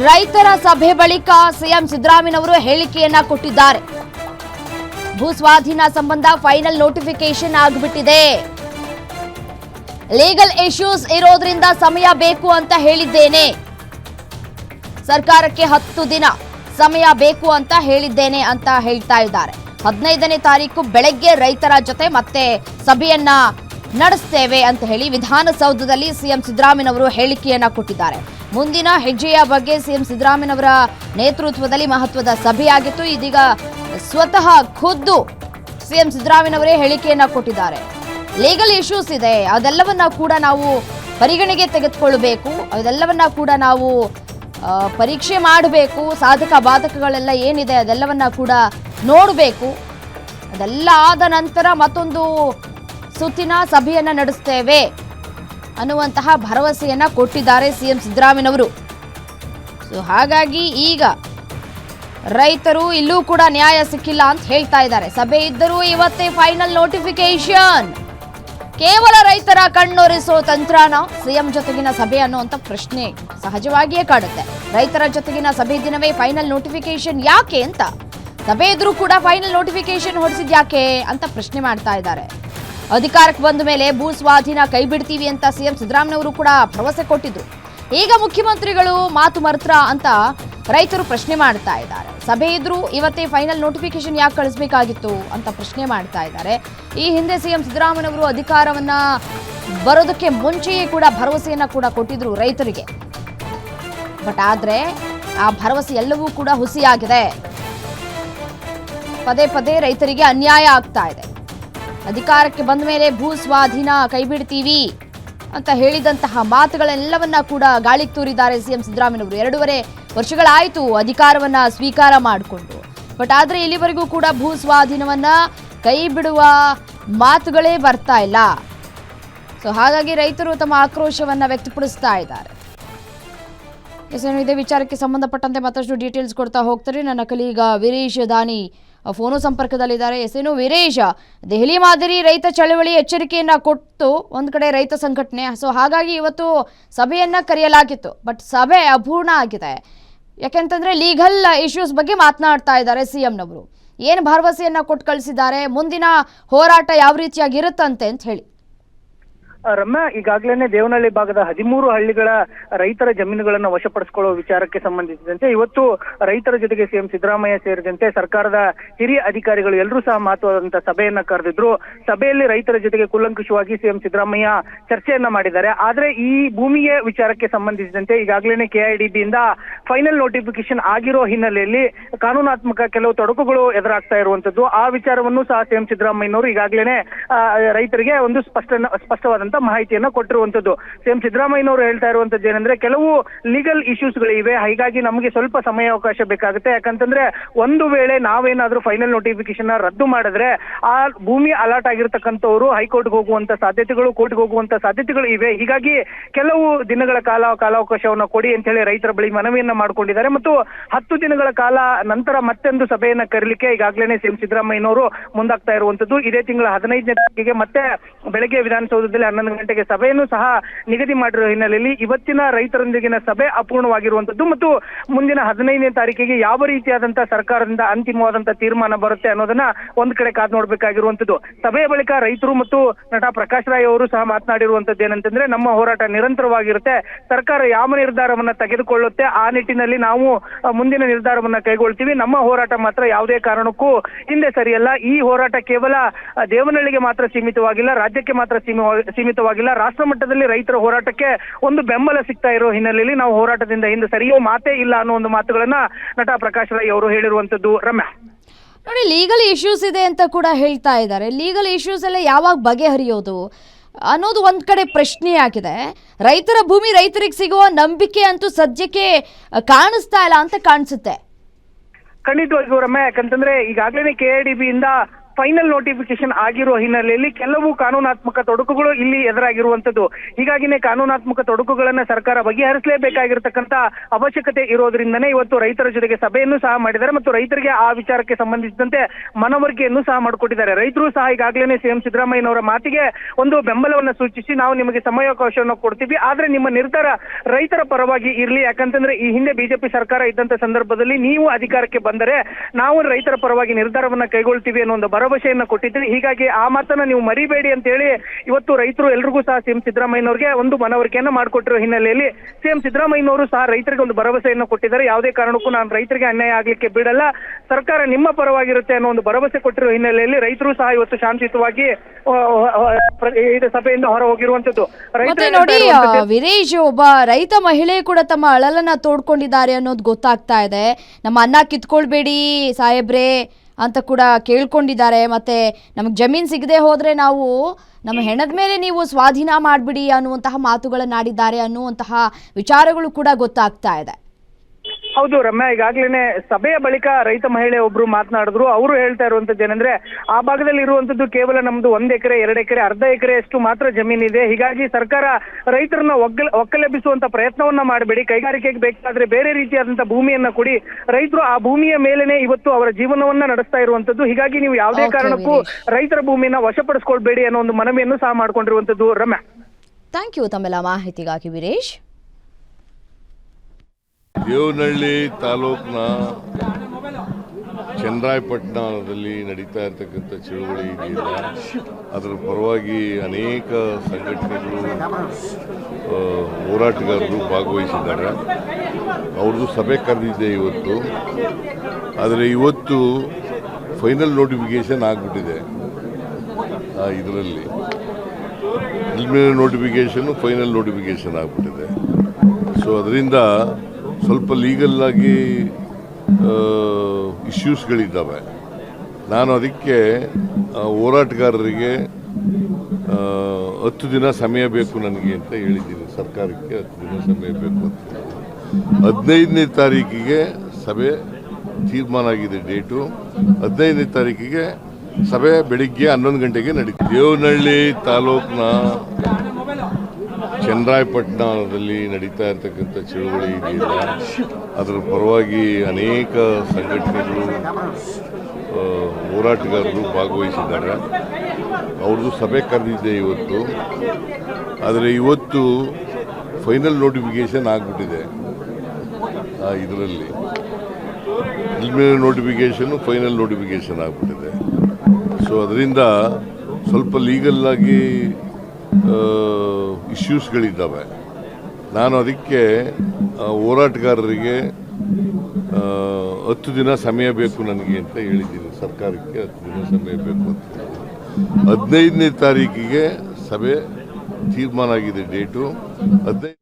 ರೈತರ ಸಭೆ ಬಳಿಕ ಸಿಎಂ ಸಿದ್ದರಾಮಯ್ಯನವರು ಹೇಳಿಕೆಯನ್ನ ಕೊಟ್ಟಿದ್ದಾರೆ. ಭೂ ಸ್ವಾಧೀನ ಸಂಬಂಧ ಫೈನಲ್ ನೋಟಿಫಿಕೇಶನ್ ಆಗಿಬಿಟ್ಟಿದೆ. ಲೀಗಲ್ ಇಶ್ಯೂಸ್ ಇರೋದ್ರಿಂದ ಸಮಯ ಬೇಕು ಅಂತ ಹೇಳಿದ್ದೇನೆ. ಸರ್ಕಾರಕ್ಕೆ ಹತ್ತು ದಿನ ಸಮಯ ಬೇಕು ಅಂತ ಹೇಳಿದ್ದೇನೆ ಅಂತ ಹೇಳ್ತಾ ಇದ್ದಾರೆ. ಹದಿನೈದನೇ ತಾರೀಕು ಬೆಳಗ್ಗೆ ರೈತರ ಜೊತೆ ಮತ್ತೆ ಸಭೆಯನ್ನ ನಡೆಸ್ತೇವೆ ಅಂತ ಹೇಳಿ ವಿಧಾನಸೌಧದಲ್ಲಿ ಸಿಎಂ ಸಿದ್ದರಾಮಯ್ಯನವರು ಹೇಳಿಕೆಯನ್ನ ಕೊಟ್ಟಿದ್ದಾರೆ. ಮುಂದಿನ ಹೆಜ್ಜೆಯ ಬಗ್ಗೆ ಸಿಎಂ ಸಿದ್ದರಾಮಯ್ಯನವರ ನೇತೃತ್ವದಲ್ಲಿ ಮಹತ್ವದ ಸಭೆಯಾಗಿತ್ತು. ಇದೀಗ ಸ್ವತಃ ಖುದ್ದು ಸಿಎಂ ಸಿದ್ದರಾಮಯ್ಯನವರೇ ಹೇಳಿಕೆಯನ್ನ ಕೊಟ್ಟಿದ್ದಾರೆ. ಲೀಗಲ್ ಇಶ್ಯೂಸ್ ಇದೆ. ಅದೆಲ್ಲವನ್ನ ಕೂಡ ನಾವು ಪರಿಗಣೆಗೆ ತೆಗೆದುಕೊಳ್ಳಬೇಕು. ಅದೆಲ್ಲವನ್ನ ಕೂಡ ನಾವು ಪರೀಕ್ಷೆ ಮಾಡಬೇಕು. ಸಾಧಕ ಬಾಧಕಗಳೆಲ್ಲ ಏನಿದೆ ಅದೆಲ್ಲವನ್ನ ಕೂಡ ನೋಡಬೇಕು. ಅದೆಲ್ಲ ಆದ ನಂತರ ಮತ್ತೊಂದು ಸುತ್ತಿನ ಸಭೆಯನ್ನ ನಡೆಸ್ತೇವೆ. ಅನ್ನುವಂತಹ ಭರವಸೆಯನ್ನ ಕೊಟ್ಟಿದ್ದಾರೆ ಸಿಎಂ ಸಿದ್ದರಾಮಯ್ಯನವರು. ಸೊ ಹಾಗಾಗಿ ಈಗ ರೈತರು ಇಲ್ಲೂ ಕೂಡ ನ್ಯಾಯ ಸಿಕ್ಕಿಲ್ಲ ಅಂತ ಹೇಳ್ತಾ ಇದ್ದಾರೆ. ಸಭೆ ಇದ್ದರೂ ಇವತ್ತೇ ಫೈನಲ್ ನೋಟಿಫಿಕೇಶನ್ ಕೇವಲ ರೈತರ ಕಣ್ಣೊರೆಸೋ ತಂತ್ರನ ಸಿಎಂ ಜೊತೆಗಿನ ಸಭೆ ಅನ್ನುವಂಥ ಪ್ರಶ್ನೆ ಸಹಜವಾಗಿಯೇ ಕಾಡುತ್ತೆ. ರೈತರ ಜೊತೆಗಿನ ಸಭೆ ದಿನವೇ ಫೈನಲ್ ನೋಟಿಫಿಕೇಶನ್ ಯಾಕೆ ಅಂತ. ಸಭೆ ಇದ್ರೂ ಕೂಡ ಫೈನಲ್ ನೋಟಿಫಿಕೇಶನ್ ಹೊಡಿಸಿದ್ಯಾಕೆ ಅಂತ ಪ್ರಶ್ನೆ ಮಾಡ್ತಾ ಇದ್ದಾರೆ. ಅಧಿಕಾರಕ್ಕೆ ಬಂದ ಮೇಲೆ ಭೂ ಸ್ವಾಧೀನ ಕೈ ಬಿಡ್ತೀವಿ ಅಂತ ಸಿಎಂ ಸಿದ್ದರಾಮಯ್ಯವರು ಕೂಡ ಭರವಸೆ ಕೊಟ್ಟಿದ್ರು. ಈಗ ಮುಖ್ಯಮಂತ್ರಿಗಳು ಮಾತು ಮರ್ತ್ರ ಅಂತ ರೈತರು ಪ್ರಶ್ನೆ ಮಾಡ್ತಾ ಇದ್ದಾರೆ. ಸಭೆ ಇದ್ರೂ ಇವತ್ತೇ ಫೈನಲ್ ನೋಟಿಫಿಕೇಶನ್ ಯಾಕೆ ಕಳಿಸ್ಬೇಕಾಗಿತ್ತು ಅಂತ ಪ್ರಶ್ನೆ ಮಾಡ್ತಾ ಇದ್ದಾರೆ. ಈ ಹಿಂದೆ ಸಿಎಂ ಸಿದ್ದರಾಮಯ್ಯವರು ಅಧಿಕಾರವನ್ನ ಬರೋದಕ್ಕೆ ಮುಂಚೆಯೇ ಕೂಡ ಭರವಸೆಯನ್ನ ಕೂಡ ಕೊಟ್ಟಿದ್ರು ರೈತರಿಗೆ. ಬಟ್ ಆದ್ರೆ ಆ ಭರವಸೆ ಎಲ್ಲವೂ ಕೂಡ ಹುಸಿಯಾಗಿದೆ. ಪದೇ ಪದೇ ರೈತರಿಗೆ ಅನ್ಯಾಯ ಆಗ್ತಾ ಇದೆ. ಅಧಿಕಾರಕ್ಕೆ ಬಂದ ಮೇಲೆ ಭೂ ಸ್ವಾಧೀನ ಕೈಬಿಡ್ತೀವಿ ಅಂತ ಹೇಳಿದಂತಹ ಮಾತುಗಳೆಲ್ಲವನ್ನ ಕೂಡ ಗಾಳಿಗೆ ತೂರಿದ್ದಾರೆ ಸಿಎಂ ಸಿದ್ದರಾಮಯ್ಯನವರು. ಎರಡೂವರೆ ವರ್ಷಗಳಾಯಿತು ಅಧಿಕಾರವನ್ನ ಸ್ವೀಕಾರ ಮಾಡಿಕೊಂಡು. ಬಟ್ ಆದ್ರೆ ಇಲ್ಲಿವರೆಗೂ ಕೂಡ ಭೂ ಸ್ವಾಧೀನವನ್ನ ಕೈ ಬಿಡುವ ಮಾತುಗಳೇ ಬರ್ತಾ ಇಲ್ಲ. ಸೊ ಹಾಗಾಗಿ ರೈತರು ತಮ್ಮ ಆಕ್ರೋಶವನ್ನ ವ್ಯಕ್ತಪಡಿಸ್ತಾ ಇದ್ದಾರೆ. ಇದೇ ವಿಚಾರಕ್ಕೆ ಸಂಬಂಧಪಟ್ಟಂತೆ ಮತ್ತಷ್ಟು ಡೀಟೇಲ್ಸ್ ಕೊಡ್ತಾ ಹೋಗ್ತಾರೆ ನನ್ನ ಕಲೀಗ ವೀರೇಶ್ ದಾನಿ ಫೋನು ಸಂಪರ್ಕದಲ್ಲಿದ್ದಾರೆ. ಎಸ್ ವೀರೇಶ, ದೆಹಲಿ ಮಾದರಿ ರೈತ ಚಳವಳಿ ಎಚ್ಚರಿಕೆಯನ್ನು ಕೊಟ್ಟು ಒಂದು ಕಡೆ ರೈತ ಸಂಘಟನೆ. ಸೊ ಹಾಗಾಗಿ ಇವತ್ತು ಸಭೆಯನ್ನ ಕರೆಯಲಾಗಿತ್ತು, ಬಟ್ ಸಭೆ ಅಪೂರ್ಣ ಆಗಿದೆ. ಯಾಕೆಂತಂದರೆ ಲೀಗಲ್ ಇಶ್ಯೂಸ್ ಬಗ್ಗೆ ಮಾತನಾಡ್ತಾ ಇದ್ದಾರೆ ಸಿ ಎಂನವರು ಏನು ಭರವಸೆಯನ್ನ ಕೊಟ್ಟು ಕಳಿಸಿದ್ದಾರೆ, ಮುಂದಿನ ಹೋರಾಟ ಯಾವ ರೀತಿಯಾಗಿರುತ್ತಂತೆ ಅಂತ ಹೇಳಿ. ರಮ್ಯಾ ಈಗಾಗಲೇ ದೇವನಹಳ್ಳಿ ಭಾಗದ ಹದಿಮೂರು ಹಳ್ಳಿಗಳ ರೈತರ ಜಮೀನುಗಳನ್ನು ವಶಪಡಿಸಿಕೊಳ್ಳುವ ವಿಚಾರಕ್ಕೆ ಸಂಬಂಧಿಸಿದಂತೆ ಇವತ್ತು ರೈತರ ಜೊತೆಗೆ ಸಿಎಂ ಸಿದ್ದರಾಮಯ್ಯ ಸೇರಿದಂತೆ ಸರ್ಕಾರದ ಹಿರಿಯ ಅಧಿಕಾರಿಗಳು ಎಲ್ಲರೂ ಸಹ ಮಹತ್ವದಂತ ಸಭೆಯನ್ನ ಕರೆದಿದ್ರು. ಸಭೆಯಲ್ಲಿ ರೈತರ ಜೊತೆಗೆ ಕೂಲಂಕುಷವಾಗಿ ಸಿಎಂ ಸಿದ್ದರಾಮಯ್ಯ ಚರ್ಚೆಯನ್ನ ಮಾಡಿದ್ದಾರೆ. ಆದ್ರೆ ಈ ಭೂಮಿಯ ವಿಚಾರಕ್ಕೆ ಸಂಬಂಧಿಸಿದಂತೆ ಈಗಾಗಲೇ ಕೆಐಡಿಬಿಯಿಂದ ಫೈನಲ್ ನೋಟಿಫಿಕೇಶನ್ ಆಗಿರೋ ಹಿನ್ನೆಲೆಯಲ್ಲಿ ಕಾನೂನಾತ್ಮಕ ಕೆಲವು ತೊಡಕುಗಳು ಎದುರಾಗ್ತಾ ಇರುವಂತದ್ದು. ಆ ವಿಚಾರವನ್ನು ಸಹ ಸಿಎಂ ಸಿದ್ದರಾಮಯ್ಯನವರು ಈಗಾಗಲೇ ರೈತರಿಗೆ ಒಂದು ಸ್ಪಷ್ಟ ಸ್ಪಷ್ಟವಾದಂತ ಮಾಹಿತಿಯನ್ನ ಕೊಟ್ಟಿರುವಂತದ್ದು. ಸಿಎಂ ಸಿದ್ದರಾಮಯ್ಯನವರು ಹೇಳ್ತಾ ಇರುವಂತದ್ದು ಏನಂದ್ರೆ, ಕೆಲವು ಲೀಗಲ್ ಇಶ್ಯೂಸ್ಗಳಿವೆ ಹೀಗಾಗಿ ನಮಗೆ ಸ್ವಲ್ಪ ಸಮಯಾವಕಾಶ ಬೇಕಾಗುತ್ತೆ. ಯಾಕಂತಂದ್ರೆ, ಒಂದು ವೇಳೆ ನಾವೇನಾದ್ರೂ ಫೈನಲ್ ನೋಟಿಫಿಕೇಶನ್ ರದ್ದು ಮಾಡಿದ್ರೆ, ಆ ಭೂಮಿ ಅಲಾಟ್ ಆಗಿರ್ತಕ್ಕಂಥವ್ರು ಹೈಕೋರ್ಟ್ಗೆ ಹೋಗುವಂತ ಸಾಧ್ಯತೆಗಳು ಕೋರ್ಟ್ಗೆ ಹೋಗುವಂತ ಸಾಧ್ಯತೆಗಳು ಇವೆ. ಹೀಗಾಗಿ ಕೆಲವು ದಿನಗಳ ಕಾಲ, ಕಾಲಾವಕಾಶವನ್ನ ಕೊಡಿ ಅಂತ ಹೇಳಿ ರೈತರ ಬಳಿ ಮನವಿಯನ್ನ ಮಾಡಿಕೊಂಡಿದ್ದಾರೆ. ಮತ್ತು ಹತ್ತು ದಿನಗಳ ಕಾಲ ನಂತರ ಮತ್ತೊಂದು ಸಭೆಯನ್ನ ಕರೀಲಿಕ್ಕೆ ಈಗಾಗಲೇ ಸಿಎಂ ಸಿದ್ದರಾಮಯ್ಯನವರು ಮುಂದಾಗ್ತಾ ಇರುವಂತದ್ದು. ಇದೇ ತಿಂಗಳ ಹದಿನೈದನೇ ತಾರೀಕಿಗೆ ಮತ್ತೆ ಬೆಳಗ್ಗೆ ವಿಧಾನಸೌಧದಲ್ಲಿ ಹನ್ನೊಂದು ಗಂಟೆಗೆ ಸಭೆಯನ್ನು ಸಹ ನಿಗದಿ ಮಾಡಿರುವ ಹಿನ್ನೆಲೆಯಲ್ಲಿ ಇವತ್ತಿನ ರೈತರೊಂದಿಗಿನ ಸಭೆ ಅಪೂರ್ಣವಾಗಿರುವಂತದ್ದು ಮತ್ತು ಮುಂದಿನ ಹದಿನೈದನೇ ತಾರೀಕಿಗೆ ಯಾವ ರೀತಿಯಾದಂತಹ ಸರ್ಕಾರದಿಂದ ಅಂತಿಮವಾದಂತಹ ತೀರ್ಮಾನ ಬರುತ್ತೆ ಅನ್ನೋದನ್ನ ಒಂದ್ ಕಡೆ ಕಾದ್ ನೋಡ್ಬೇಕಾಗಿರುವಂತದ್ದು. ಸಭೆಯ ಬಳಿಕ ರೈತರು ಮತ್ತು ನಟ ಪ್ರಕಾಶ್ ರಾಯ್ ಅವರು ಸಹ ಮಾತನಾಡಿರುವಂತದ್ದು ಏನಂತಂದ್ರೆ, ನಮ್ಮ ಹೋರಾಟ ನಿರಂತರವಾಗಿರುತ್ತೆ. ಸರ್ಕಾರ ಯಾವ ನಿರ್ಧಾರವನ್ನ ತೆಗೆದುಕೊಳ್ಳುತ್ತೆ, ಆ ನಿಟ್ಟಿನಲ್ಲಿ ನಾವು ಮುಂದಿನ ನಿರ್ಧಾರವನ್ನ ಕೈಗೊಳ್ತೀವಿ. ನಮ್ಮ ಹೋರಾಟ ಮಾತ್ರ ಯಾವುದೇ ಕಾರಣಕ್ಕೂ ಹಿಂದೆ ಸರಿಯಲ್ಲ. ಈ ಹೋರಾಟ ಕೇವಲ ದೇವನಹಳ್ಳಿಗೆ ಮಾತ್ರ ಸೀಮಿತವಾಗಿಲ್ಲ, ರಾಜ್ಯಕ್ಕೆ ಮಾತ್ರ ಸೀಮಿತವಾಗಿ- ಸೀಮಿತವಾಗಿಲ್ಲ. ರಾಷ್ಟ್ರ ಮಟ್ಟದಲ್ಲಿ ರೈತರ ಹೋರಾಟಕ್ಕೆ ಒಂದು ಬೆಂಬಲ ಸಿಗ್ತಾ ಇರೋ ಹಿನ್ನೆಲೆಯಲ್ಲಿ ನಾವು ಹೋರಾಟದಿಂದ ಹಿಂದೆ ಸರಿಯೋ ಮಾತೇ ಇಲ್ಲ ಅನ್ನೋ ಒಂದು ಮಾತುಗಳನ್ನ ನಟ ಪ್ರಕಾಶ್ ರೈ ಅವರು ಹೇಳಿರುವಂತದ್ದು ರಮ್ಯಾ. ನೋಡಿ ಲೀಗಲ್ ಇಶ್ಯೂಸ್ ಇದೆ ಅಂತ ಕೂಡ ಹೇಳ್ತಾ ಇದ್ದಾರೆ. ಲೀಗಲ್ ಇಶ್ಯೂಸ್ ಎಲ್ಲ ಯಾವಾಗ ಬಗೆಹರಿಯೋದು ಅನ್ನೋದು ಒಂದ್ ಕಡೆ ಪ್ರಶ್ನೆ ಆಗಿದೆ. ರೈತರ ಭೂಮಿ ರೈತರಿಗೆ ಸಿಗುವ ನಂಬಿಕೆ ಅಂತೂ ಸದ್ಯಕ್ಕೆ ಕಾಣಿಸ್ತಾ ಇಲ್ಲ ಅಂತ ಕಾಣಿಸುತ್ತೆ. ಖಂಡಿತವಾಗಿಯೂ ರಮ್ಯ ಯಾಕಂತಂದ್ರೆ ಈಗಾಗಲೇ ಬಿ ಇಂದ ಫೈನಲ್ ನೋಟಿಫಿಕೇಶನ್ ಆಗಿರುವ ಹಿನ್ನೆಲೆಯಲ್ಲಿ ಕೆಲವು ಕಾನೂನಾತ್ಮಕ ತೊಡಕುಗಳು ಇಲ್ಲಿ ಎದುರಾಗಿರುವಂತದ್ದು ಹೀಗಾಗಿನೇ ಕಾನೂನಾತ್ಮಕ ತೊಡಕುಗಳನ್ನ ಸರ್ಕಾರ ಬಗೆಹರಿಸಲೇಬೇಕಾಗಿರ್ತಕ್ಕಂತ ಅವಶ್ಯಕತೆ ಇರೋದ್ರಿಂದನೇ ಇವತ್ತು ರೈತರ ಜೊತೆಗೆ ಸಭೆಯನ್ನು ಸಹ ಮಾಡಿದ್ದಾರೆ ಮತ್ತು ರೈತರಿಗೆ ಆ ವಿಚಾರಕ್ಕೆ ಸಂಬಂಧಿಸಿದಂತೆ ಮನವರಿಕೆಯನ್ನು ಸಹ ಮಾಡಿಕೊಟ್ಟಿದ್ದಾರೆ. ರೈತರು ಸಹ ಈಗಾಗಲೇ ಸಿಎಂ ಸಿದ್ದರಾಮಯ್ಯನವರ ಮಾತಿಗೆ ಒಂದು ಬೆಂಬಲವನ್ನ ಸೂಚಿಸಿ ನಾವು ನಿಮಗೆ ಸಮಯಾವಕಾಶವನ್ನು ಕೊಡ್ತೀವಿ. ಆದ್ರೆ ನಿಮ್ಮ ನಿರ್ಧಾರ ರೈತರ ಪರವಾಗಿ ಇರಲಿ. ಯಾಕಂತಂದ್ರೆ ಈ ಹಿಂದೆ ಬಿಜೆಪಿ ಸರ್ಕಾರ ಇದ್ದಂತ ಸಂದರ್ಭದಲ್ಲಿ ನೀವು ಅಧಿಕಾರಕ್ಕೆ ಬಂದರೆ ನಾವು ರೈತರ ಪರವಾಗಿ ನಿರ್ಧಾರವನ್ನ ಕೈಗೊಳ್ತೀವಿ ಅನ್ನೋ ಒಂದು ಭರವಸೆಯನ್ನ ಕೊಟ್ಟಿದ್ರಿ ಹೀಗಾಗಿ ಆ ಮಾತನ್ನ ನೀವು ಮರಿಬೇಡಿ ಅಂತ ಹೇಳಿ ಇವತ್ತು ರೈತರು ಎಲ್ರಿಗೂ ಸಹ ಸಿಎಂ ಸಿದ್ದರಾಮಯ್ಯನವರಿಗೆ ಒಂದು ಮನವರಿಕೆಯನ್ನ ಮಾಡಿಕೊಟ್ಟಿರೋ ಹಿನ್ನೆಲೆಯಲ್ಲಿ ಸಿಎಂ ಸಿದ್ದರಾಮಯ್ಯನವರು ಸಹ ರೈತರಿಗೆ ಒಂದು ಭರವಸೆಯನ್ನ ಕೊಟ್ಟಿದ್ದಾರೆ. ಯಾವುದೇ ಕಾರಣಕ್ಕೂ ನಾನು ರೈತರಿಗೆ ಅನ್ಯಾಯ ಆಗ್ಲಿಕ್ಕೆ ಬಿಡಲ್ಲ. ಸರ್ಕಾರ ನಿಮ್ಮ ಪರವಾಗಿರುತ್ತೆ ಅನ್ನೋ ಒಂದು ಭರವಸೆ ಕೊಟ್ಟಿರೋ ಹಿನ್ನೆಲೆಯಲ್ಲಿ ರೈತರು ಸಹ ಇವತ್ತು ಶಾಂತಿಯುತವಾಗಿ ಇದು ಸಭೆಯಿಂದ ಹೊರ ಹೋಗಿರುವಂತದ್ದು ನೋಡಿ ವೀರೇಶ್ ಒಬ್ಬ ರೈತ ಮಹಿಳೆ ಕೂಡ ತಮ್ಮ ಅಳಲನ್ನ ತೋಡ್ಕೊಂಡಿದ್ದಾರೆ ಅನ್ನೋದು ಗೊತ್ತಾಗ್ತಾ ಇದೆ. ನಮ್ಮ ಅನ್ನ ಕಿತ್ಕೊಳ್ಬೇಡಿ ಸಾಹೇಬ್ರೆ. ಅಂತ ಕೂಡ ಕೇಳ್ಕೊಂಡಿದ್ದಾರೆ. ಮತ್ತೆ ನಮಗೆ ಜಮೀನ್ ಸಿಗದೆ ಹೋದರೆ ನಾವು ನಮ್ಮ ಹೆಣದ ಮೇಲೆ ನೀವು ಸ್ವಾಧೀನ ಮಾಡಿಬಿಡಿ ಅನ್ನುವಂತಹ ಮಾತುಗಳನ್ನಾಡಿದ್ದಾರೆ ಅನ್ನುವಂತಹ ವಿಚಾರಗಳು ಕೂಡ ಗೊತ್ತಾಗ್ತಾ ಇದೆ. ಹೌದು ರಮ್ಯಾ ಈಗಾಗ್ಲೇನೆ ಸಭೆಯ ಬಳಿಕ ರೈತ ಮಹಿಳೆ ಒಬ್ರು ಮಾತನಾಡಿದ್ರು. ಅವರು ಹೇಳ್ತಾ ಇರುವಂತದ್ದು ಏನಂದ್ರೆ ಆ ಭಾಗದಲ್ಲಿ ಇರುವಂತದ್ದು ಕೇವಲ ನಮ್ದು ಒಂದ್ ಎಕರೆ ಎರಡ್ ಎಕರೆ ಅರ್ಧ ಎಕರೆ ಅಷ್ಟು ಮಾತ್ರ ಜಮೀನಿದೆ ಹೀಗಾಗಿ ಸರ್ಕಾರ ರೈತರನ್ನ ಒಗ್ಗಲ ಒಕ್ಕಲೆಬ್ಬಿಸುವಂತ ಪ್ರಯತ್ನವನ್ನ ಮಾಡಬೇಡಿ. ಕೈಗಾರಿಕೆಗೆ ಬೇಕಾದ್ರೆ ಬೇರೆ ರೀತಿಯಾದಂತ ಭೂಮಿಯನ್ನ ಕೊಡಿ. ರೈತರು ಆ ಭೂಮಿಯ ಮೇಲೆನೆ ಇವತ್ತು ಅವರ ಜೀವನವನ್ನ ನಡೆಸ್ತಾ ಇರುವಂತದ್ದು ಹೀಗಾಗಿ ನೀವು ಯಾವುದೇ ಕಾರಣಕ್ಕೂ ರೈತರ ಭೂಮಿಯನ್ನ ವಶಪಡಿಸ್ಕೊಳ್ಬೇಡಿ ಅನ್ನೋ ಒಂದು ಮನವಿಯನ್ನು ಸಹ ಮಾಡ್ಕೊಂಡಿರುವಂತದ್ದು ರಮ್ಯಾ. ಥ್ಯಾಂಕ್ ಯು ತಮ್ಮೆಲ್ಲ ಮಾಹಿತಿಗಾಗಿ ವೀರೇಶ್. ದೇವನಹಳ್ಳಿ ತಾಲೂಕಿನ ಚಂದ್ರಾಯಪಟ್ಟಣದಲ್ಲಿ ನಡೀತಾ ಇರ್ತಕ್ಕಂಥ ಚಳುವಳಿ ಇದೆಯಲ್ಲ, ಅದರ ಪರವಾಗಿ ಅನೇಕ ಸಂಘಟನೆಗಳು ಹೋರಾಟಗಾರರು ಭಾಗವಹಿಸಿದ್ದಾರೆ. ಅವ್ರದ್ದು ಸಭೆ ಕರೆದಿದ್ದೆ ಇವತ್ತು. ಆದರೆ ಇವತ್ತು ಫೈನಲ್ ನೋಟಿಫಿಕೇಶನ್ ಆಗಿಬಿಟ್ಟಿದೆ ಇದರಲ್ಲಿ. ಪ್ರಿಲಿಮಿನರಿ ನೋಟಿಫಿಕೇಶನ್ ಫೈನಲ್ ನೋಟಿಫಿಕೇಶನ್ ಆಗಿಬಿಟ್ಟಿದೆ. ಸೊ, ಅದರಿಂದ ಸ್ವಲ್ಪ ಲೀಗಲ್ ಆಗಿ ಇಶ್ಯೂಸ್ಗಳಿದ್ದಾವೆ ನಾನು ಅದಕ್ಕೆ ಹೋರಾಟಗಾರರಿಗೆ ಹತ್ತು ದಿನ ಸಮಯ ಬೇಕು ನನಗೆ ಅಂತ ಹೇಳಿದ್ದೀನಿ. ಸರ್ಕಾರಕ್ಕೆ ಹತ್ತು ದಿನ ಸಮಯ ಬೇಕು ಅಂತ ಹದಿನೈದನೇ ತಾರೀಕಿಗೆ ಸಭೆ ತೀರ್ಮಾನ ಆಗಿದೆ ಡೇಟು. ಹದಿನೈದನೇ ತಾರೀಕಿಗೆ ಸಭೆ ಬೆಳಿಗ್ಗೆ ಹನ್ನೊಂದು ಗಂಟೆಗೆ ನಡೀತದೆ. ದೇವನಹಳ್ಳಿ ತಾಲೂಕಿನ ಚನ್ನರಾಯಪಟ್ಟಣದಲ್ಲಿ ನಡೀತಾ ಇರ್ತಕ್ಕಂಥ ಚಳುವಳಿ ಇದೆಯಲ್ಲ, ಅದರ ಪರವಾಗಿ ಅನೇಕ ಸಂಘಟನೆಗಳು ಹೋರಾಟಗಾರರು ಭಾಗವಹಿಸಿದ್ದಾರೆ. ಅವ್ರದ್ದು ಸಭೆ ಕರೆದಿದ್ದೆ ಇವತ್ತು. ಆದರೆ ಇವತ್ತು ಫೈನಲ್ ನೋಟಿಫಿಕೇಶನ್ ಆಗಿಬಿಟ್ಟಿದೆ ಇದರಲ್ಲಿ. ಪ್ರಿಲಿಮಿನರಿ ನೋಟಿಫಿಕೇಶನ್ ಫೈನಲ್ ನೋಟಿಫಿಕೇಶನ್ ಆಗಿಬಿಟ್ಟಿದೆ. ಸೊ ಅದರಿಂದ ಸ್ವಲ್ಪ ಲೀಗಲ್ ಆಗಿ ಇಶ್ಯೂಸ್ಗಳಿದ್ದಾವೆ. ನಾನು ಅದಕ್ಕೆ ಹೋರಾಟಗಾರರಿಗೆ ಹತ್ತು ದಿನ ಸಮಯ ಬೇಕು ನನಗೆ ಅಂತ ಹೇಳಿದ್ದೀನಿ. ಸರ್ಕಾರಕ್ಕೆ ಹತ್ತು ದಿನ ಸಮಯ ಬೇಕು ಅಂತ ಹದಿನೈದನೇ ತಾರೀಕಿಗೆ ಸಭೆ ತೀರ್ಮಾನ ಆಗಿದೆ ಡೇಟು. ಹದಿನೈದು